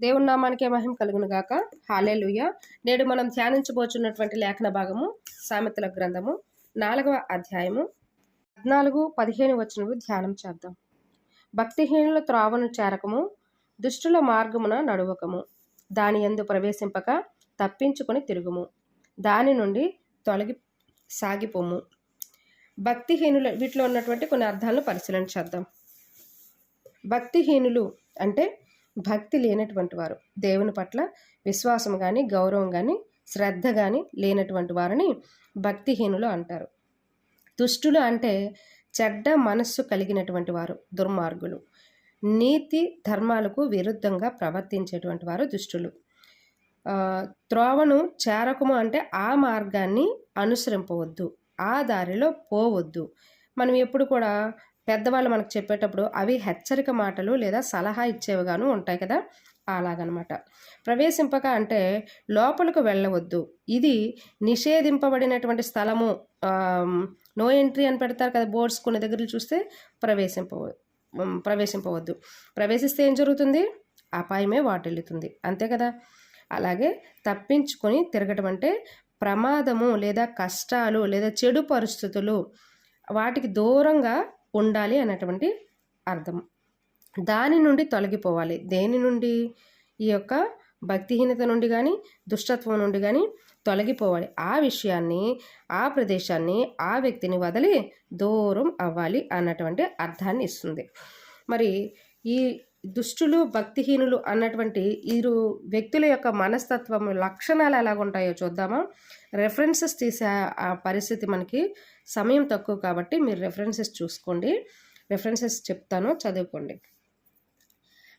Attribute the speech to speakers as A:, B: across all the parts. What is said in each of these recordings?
A: దేవుని నామానికే మహిమ కలుగును గాక. హాలేలుయ నేడు మనం ధ్యానించబోచున్నటువంటి లేఖన భాగము సామెతల గ్రంథము నాలుగవ అధ్యాయము పద్నాలుగు పదిహేను వచనములు ధ్యానం చేద్దాం. భక్తిహీనుల త్రావను చేరకము దుష్టుల మార్గమున నడువకము దాని యందు ప్రవేశింపక తప్పించుకొని తిరుగుము దాని నుండి తొలగి సాగిపోము. భక్తిహీనుల వీటిలో ఉన్నటువంటి కొన్ని అర్థాలను పరిశీలన చేద్దాం. భక్తిహీనులు అంటే భక్తి లేనటువంటి వారు. దేవుని పట్ల విశ్వాసం కానీ గౌరవం కానీ శ్రద్ధ కానీ లేనటువంటి వారిని భక్తిహీనులు అంటారు. దుష్టులు అంటే చెడ్డ మనస్సు కలిగినటువంటి వారు దుర్మార్గులు. నీతి ధర్మాలకు విరుద్ధంగా ప్రవర్తించేటువంటి వారు దుష్టులు. త్రోవను చేరకము అంటే ఆ మార్గాన్ని అనుసరింపవద్దు ఆ దారిలో పోవద్దు. మనం ఎప్పుడు కూడా పెద్దవాళ్ళు మనకు చెప్పేటప్పుడు అవి హెచ్చరిక మాటలు లేదా సలహా ఇచ్చేవిగాను ఉంటాయి కదా? అలాగనమాట. ప్రవేశింపక అంటే లోపలికి వెళ్ళవద్దు. ఇది నిషేధింపబడినటువంటి స్థలము. నో ఎంట్రీ అని పెడతారు కదా బోర్డ్స్ కొన్ని దగ్గర చూస్తే ప్రవేశింపవ ప్రవేశింపవద్దు. ప్రవేశిస్తే ఏం జరుగుతుంది? అపాయమే వాటిల్లుతుంది. అంతే కదా? అలాగే తప్పించుకొని తిరగటం అంటే ప్రమాదము లేదా కష్టాలు లేదా చెడు పరిస్థితులు వాటికి దూరంగా ఉండాలి అన్నటువంటి అర్థం. దాని నుండి తొలగిపోవాలి. దేని నుండి? ఈ యొక్క భక్తిహీనత నుండి కానీ దుష్టత్వం నుండి కానీ తొలగిపోవాలి. ఆ విషయాన్ని ఆ ప్రదేశాన్ని ఆ వ్యక్తిని వదిలి దూరం అవ్వాలి అన్నటువంటి అర్థాన్ని ఇస్తుంది. మరి ఈ దుష్టులు భక్తిహీనులు అన్నటువంటి ఇరు వ్యక్తుల యొక్క మనస్తత్వం లక్షణాలు ఎలాగుంటాయో చూద్దామా? రెఫరెన్సెస్ తీసే ఆ- పరిస్థితి మనకి సమయం తక్కువ కాబట్టి మీరు రెఫరెన్సెస్ చూసుకోండి. రెఫరెన్సెస్ చెప్తాను చదువుకోండి.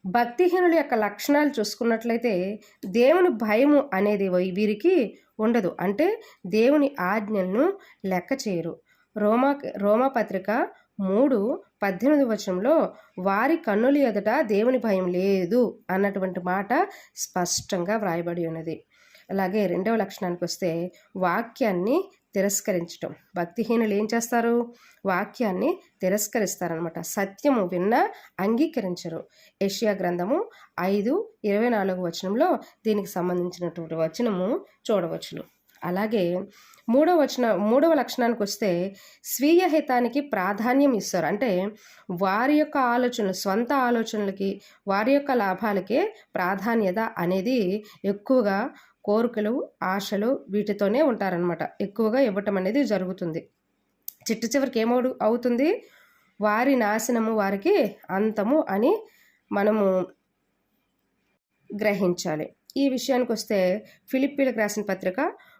A: భక్తిహీనుల యొక్క లక్షణాలు చూసుకున్నట్లయితే దేవుని భయము అనేది వీరికి ఉండదు. అంటే దేవుని ఆజ్ఞలను లెక్క చేయరు. రోమా రోమాపత్రిక మూడు పద్దెనిమిది వచనంలో వారి కన్నుల ఎదుట దేవుని భయం లేదు అన్నటువంటి మాట స్పష్టంగా వ్రాయబడి ఉన్నది. అలాగే రెండవ లక్షణానికి వస్తే వాక్యాన్ని తిరస్కరించటం. భక్తిహీనులు ఏం చేస్తారు? వాక్యాన్ని తిరస్కరిస్తారనమాట సత్యము విన్నా అంగీకరించరు. ఏషియా గ్రంథము ఐదు ఇరవై నాలుగు వచనంలో దీనికి సంబంధించినటువంటి వచనము చూడవచ్చును. అలాగే మూడవ వచన మూడవ లక్షణానికి వస్తే స్వీయ హితానికి ప్రాధాన్యం ఇస్తారు. అంటే వారి యొక్క ఆలోచనలు సొంత ఆలోచనలకి వారి యొక్క లాభాలకే ప్రాధాన్యత అనేది ఎక్కువగా కోరికలు ఆశలు వీటితోనే ఉంటారనమాట ఎక్కువగా ఇవ్వటం అనేది జరుగుతుంది. చిట్ట చివరికి ఏమవుడు అవుతుంది? వారి నాశనము వారికి అంతము అని మనము గ్రహించాలి. ఈ విషయానికి వస్తే ఫిలిప్పీలకు రాసిన పత్రిక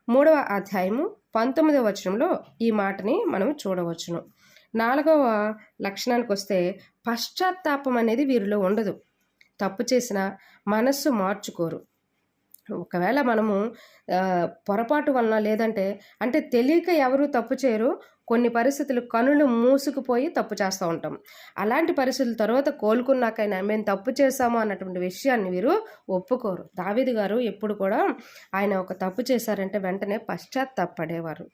A: మూడవ అధ్యాయము పంతొమ్మిదవ వచనంలో ఈ మాటని మనం చూడవచ్చును. నాలుగవ లక్షణానికి వస్తే పశ్చాత్తాపం అనేది వీరిలో ఉండదు. తప్పు చేసిన మనస్సు మార్చుకోరు. ఒకవేళ మనము పొరపాటు వలన లేదంటే అంటే తెలియక ఎవరు తప్పు చేయరు కొన్ని పరిస్థితులు కనులు మూసుకుపోయి తప్పు చేస్తూ ఉంటాం. అలాంటి పరిస్థితుల తర్వాత కోలుకున్నాకైనా మేము తప్పు చేశాము అన్నటువంటి విషయాన్ని వీరు ఒప్పుకోరు. దావిది గారు ఎప్పుడు కూడా ఆయన ఒక తప్పు చేశారంటే వెంటనే పశ్చాత్తాపడేవారు.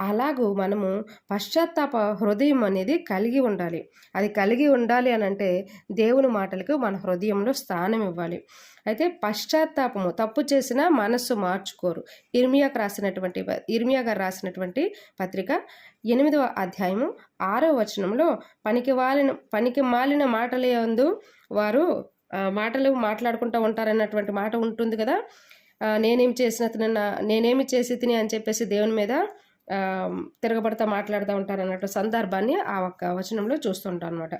A: అలాగూ మనము పశ్చాత్తాప హృదయం అనేది కలిగి ఉండాలి. అది కలిగి ఉండాలి అని అంటే దేవుని మాటలకు మన హృదయంలో స్థానం ఇవ్వాలి. అయితే పశ్చాత్తాపము తప్పు చేసిన మనస్సు మార్చుకోరు. ఇర్మియాకు రాసినటువంటి ఇర్మియా గారు రాసినటువంటి పత్రిక ఎనిమిదవ అధ్యాయము ఆరో వచనంలో పనికి వాలిన పనికి మాలిన మాటలందు వారు మాటలు మాట్లాడుకుంటూ ఉంటారన్నటువంటి మాట ఉంటుంది కదా? నేనేమి నేనేం చేసిన నేనేమి చేసి తిని అని చెప్పేసి దేవుని మీద తిరగబడతా మాట్లాడుతూ ఉంటారు అన్నట్టు సందర్భాన్ని ఆ ఒక్క వచనంలో చూస్తుంటాం అనమాట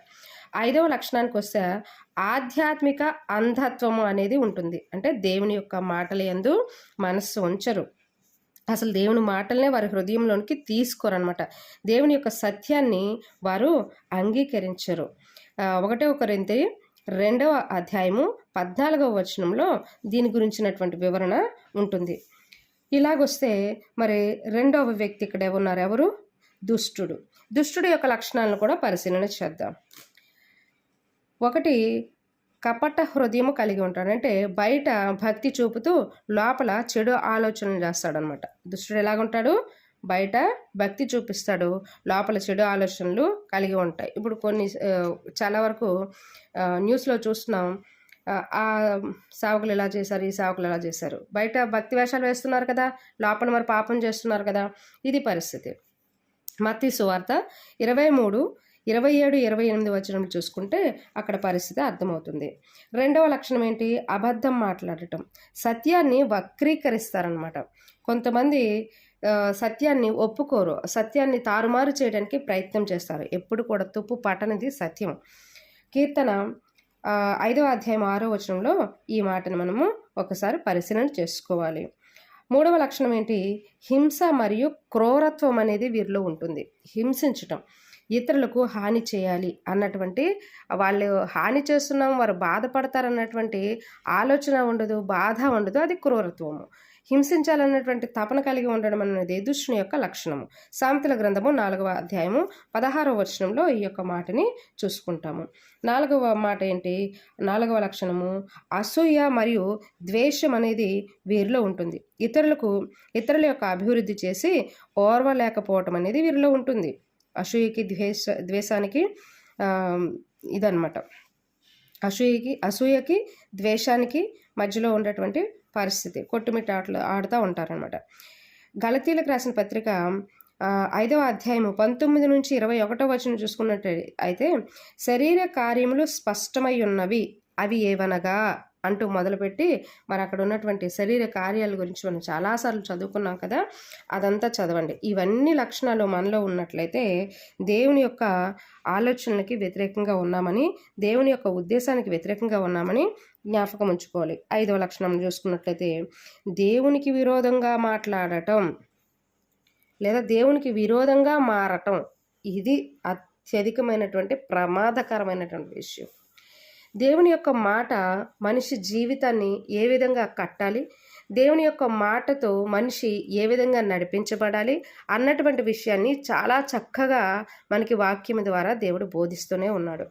A: ఐదవ లక్షణానికి వస్తే ఆధ్యాత్మిక అంధత్వము అనేది ఉంటుంది. అంటే దేవుని యొక్క మాటల యందు మనస్సు ఉంచరు. అసలు దేవుని మాటలనే వారి హృదయంలోనికి తీసుకోరనమాట దేవుని యొక్క సత్యాన్ని వారు అంగీకరించరు. ఒకటే ఒకరింతే రెండవ అధ్యాయము పద్నాలుగవ వచనంలో దీని గురించినటువంటి వివరణ ఉంటుంది. ఇలాగొస్తే మరి రెండవ వ్యక్తి ఇక్కడ ఉన్నారు ఎవరు? దుష్టుడు. దుష్టుడు యొక్క లక్షణాలను కూడా పరిశీలన చేద్దాం. ఒకటి కపట హృదయము కలిగి ఉంటాడు. అంటే బయట భక్తి చూపుతూ లోపల చెడు ఆలోచనలు చేస్తాడనమాట దుష్టుడు ఎలాగుంటాడు బయట భక్తి చూపిస్తాడు. లోపల చెడు ఆలోచనలు కలిగి ఉంటాయి. ఇప్పుడు కొన్ని చాలా వరకు న్యూస్లో చూస్తున్నాం. ఆ, ఆ సేవకులు ఇలా చేశారు? ఈ సేవకులు ఇలా చేశారు? బయట భక్తి వేషాలు వేస్తున్నారు కదా? లోపల మరి పాపం చేస్తున్నారు కదా? ఇది పరిస్థితి. మత్తి సువార్త ఇరవై మూడు ఇరవై ఏడు ఇరవై ఎనిమిది వచనం చూసుకుంటే అక్కడ పరిస్థితి అర్థమవుతుంది. రెండవ లక్షణం ఏంటి? అబద్ధం మాట్లాడటం. సత్యాన్ని వక్రీకరిస్తారనమాట కొంతమంది సత్యాన్ని ఒప్పుకోరు. సత్యాన్ని తారుమారు చేయడానికి ప్రయత్నం చేస్తారు. ఎప్పుడు కూడా తుప్పు పట్టనిది సత్యం. కీర్తన ఐదవ అధ్యాయం ఆరో వచనంలో ఈ మాటను మనము ఒకసారి పరిశీలన చేసుకోవాలి. మూడవ లక్షణం ఏంటి? హింస మరియు క్రూరత్వం అనేది వీరిలో ఉంటుంది. హింసించటం. ఇతరులకు హాని చేయాలి అన్నటువంటి వాళ్ళు హాని చేస్తున్నాం వారు బాధపడతారన్నటువంటి ఆలోచన ఉండదు బాధ ఉండదు అది క్రూరత్వము. హింసించాలన్నటువంటి తపన కలిగి ఉండడం అనేది దుష్టుని యొక్క లక్షణము. సామెతల గ్రంథము నాలుగవ అధ్యాయము పదహారవ వచనంలో ఈ యొక్క మాటని చూసుకుంటాము. నాలుగవ మాట ఏంటి? నాలుగవ లక్షణము అసూయ మరియు ద్వేషం అనేది వీరిలో ఉంటుంది. ఇతరులకు ఇతరుల యొక్క అభివృద్ధి చేసి ఓర్వలేకపోవటం అనేది వీరిలో ఉంటుంది. అసూయకి ద్వేష ద్వేషానికి ఇదనమాట ఇదన్నమాట. అసూయకి అసూయకి ద్వేషానికి మధ్యలో ఉండేటువంటి పరిస్థితి. కొట్టుమిట్ట ఆటలు ఆడుతూ ఉంటారనమాట గలతీలకు రాసిన పత్రిక ఐదవ అధ్యాయము పంతొమ్మిది నుంచి ఇరవై ఒకటో వచనం చూసుకున్నట్టు అయితే శరీర కార్యములు స్పష్టమై ఉన్నవి అవి ఏవనగా? అంటూ మొదలుపెట్టి మరి అక్కడ ఉన్నటువంటి శరీర కార్యాల గురించి మనం చాలాసార్లు చదువుకున్నాం కదా అదంతా చదవండి. ఇవన్నీ లక్షణాలు మనలో ఉన్నట్లయితే దేవుని యొక్క ఆలోచనలకి వ్యతిరేకంగా ఉన్నామని దేవుని యొక్క ఉద్దేశానికి వ్యతిరేకంగా ఉన్నామని జ్ఞాపకం ఉంచుకోవాలి. ఐదవ లక్షణం చూసుకున్నట్లయితే దేవునికి విరోధంగా మాట్లాడటం లేదా దేవునికి విరోధంగా మారటం ఇది అత్యధికమైనటువంటి ప్రమాదకరమైనటువంటి విషయం. దేవుని యొక్క మాట మనిషి జీవితాన్ని ఏ విధంగా కట్టాలి? దేవుని యొక్క మాటతో మనిషి ఏ విధంగా నడిపించబడాలి? అన్నటువంటి విషయాన్ని చాలా చక్కగా మనకి వాక్యం ద్వారా దేవుడు బోధిస్తూనే ఉన్నాడు.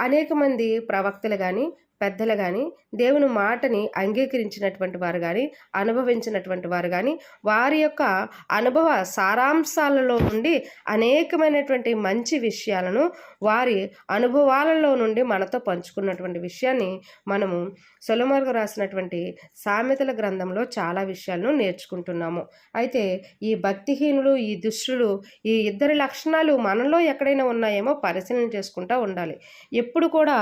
A: అనేక మంది ప్రవక్తలు కానీ పెద్దలు కానీ దేవుని మాటని అంగీకరించినటువంటి వారు కానీ అనుభవించినటువంటి వారు కానీ వారి యొక్క అనుభవ సారాంశాలలో నుండి అనేకమైనటువంటి మంచి విషయాలను వారి అనుభవాలలో నుండి మనతో పంచుకున్నటువంటి విషయాన్ని మనము సొలమరుగు రాసినటువంటి సామెతల గ్రంథంలో చాలా విషయాలను నేర్చుకుంటున్నాము. అయితే ఈ భక్తిహీనులు ఈ దుష్టులు ఈ ఇద్దరి లక్షణాలు మనలో ఎక్కడైనా ఉన్నాయేమో పరిశీలన చేసుకుంటూ ఉండాలి. ఎప్పుడు కూడా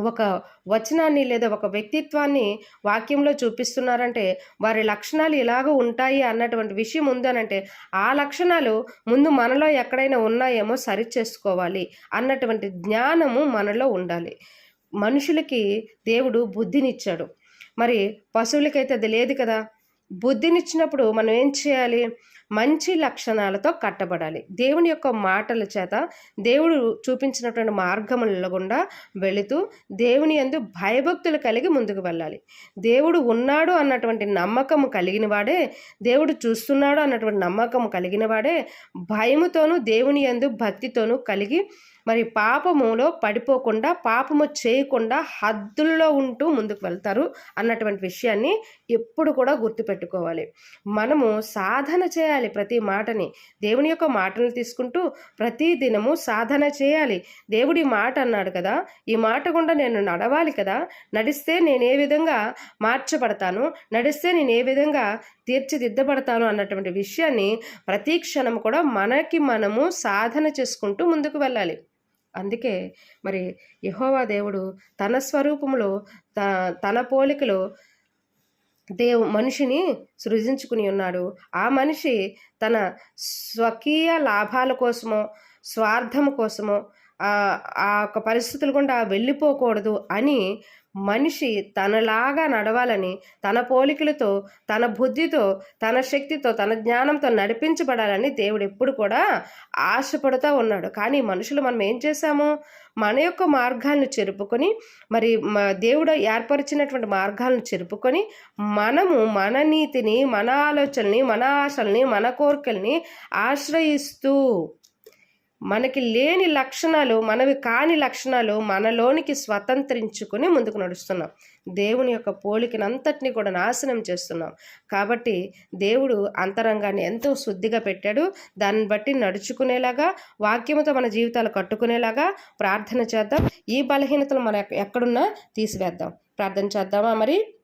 A: ఒక వచనాన్ని లేదా ఒక వ్యక్తిత్వాన్ని వాక్యంలో చూపిస్తున్నారంటే వారి లక్షణాలు ఇలాగ ఉంటాయి అన్నటువంటి విషయం ఉందనంటే ఆ లక్షణాలు ముందు మనలో ఎక్కడైనా ఉన్నాయేమో సరి చేసుకోవాలి అన్నటువంటి జ్ఞానము మనలో ఉండాలి. మనుషులకి దేవుడు బుద్ధినిచ్చాడు. మరి పశువులకైతే అది లేదు కదా? బుద్ధినిచ్చినప్పుడు మనం ఏం చేయాలి? మంచి లక్షణాలతో కట్టబడాలి. దేవుని యొక్క మాటల చేత దేవుడు చూపించినటువంటి మార్గముల గుండా వెళుతూ దేవుని యందు భయభక్తులు కలిగి ముందుకు వెళ్ళాలి. దేవుడు ఉన్నాడు అన్నటువంటి నమ్మకం కలిగిన వాడే దేవుడు చూస్తున్నాడు అన్నటువంటి నమ్మకం కలిగిన వాడే భయముతోనూ దేవుని యందు భక్తితోనూ కలిగి మరి పాపములో పడిపోకుండా పాపము చేయకుండా హద్దుల్లో ఉంటూ ముందుకు వెళ్తారు అన్నటువంటి విషయాన్ని ఎప్పుడు కూడా గుర్తుపెట్టుకోవాలి. మనము సాధన చేయాలి. ప్రతి మాటని. దేవుని యొక్క మాటను తీసుకుంటూ ప్రతి దినము సాధన చేయాలి. దేవుడి మాట అన్నాడు కదా ఈ మాట గుండా నేను నడవాలి కదా నడిస్తే నేను ఏ విధంగా మార్చబడతాను నడిస్తే నేను ఏ విధంగా తీర్చిదిద్దబడతాను అన్నటువంటి విషయాన్ని ప్రతి క్షణం కూడా మనకి మనము సాధన చేసుకుంటూ ముందుకు వెళ్ళాలి. అందుకే మరి యహోవా దేవుడు తన స్వరూపంలో త తన పోలికలో దేవు మనిషిని సృజించుకుని ఉన్నాడు. ఆ మనిషి తన స్వకీయ లాభాల కోసమో స్వార్థం కోసమో ఆ యొక్క పరిస్థితులు గుండా వెళ్ళిపోకూడదు అని మనిషి తనలాగా నడవాలని తన పోలికలతో తన బుద్ధితో తన శక్తితో తన జ్ఞానంతో నడిపించబడాలని దేవుడు ఎప్పుడు కూడా ఆశపడుతూ ఉన్నాడు. కానీ మనుషులు మనం ఏం చేశాము? మన యొక్క మార్గాలను చెరుపుకొని మరి మ- దేవుడు ఏర్పరిచినటువంటి మార్గాలను చెరుపుకొని మనము మన నీతిని మన ఆలోచనని మన ఆశల్ని మన కోరికల్ని ఆశ్రయిస్తూ మనకి లేని లక్షణాలు మనవి కాని లక్షణాలు మనలోనికి స్వతంత్రించుకుని ముందుకు నడుస్తున్నాం. దేవుని యొక్క పోలికనంతటిని కూడా నాశనం చేస్తున్నాం. కాబట్టి దేవుడు అంతరంగాన్ని ఎంతో శుద్ధిగా పెట్టాడు. దాన్ని బట్టి నడుచుకునేలాగా వాక్యముతో మన జీవితాలు కట్టుకునేలాగా ప్రార్థన చేద్దాం. ఈ బలహీనతలు మన ఎక్కడున్నా తీసివేద్దాం. ప్రార్థన చేద్దామా మరి?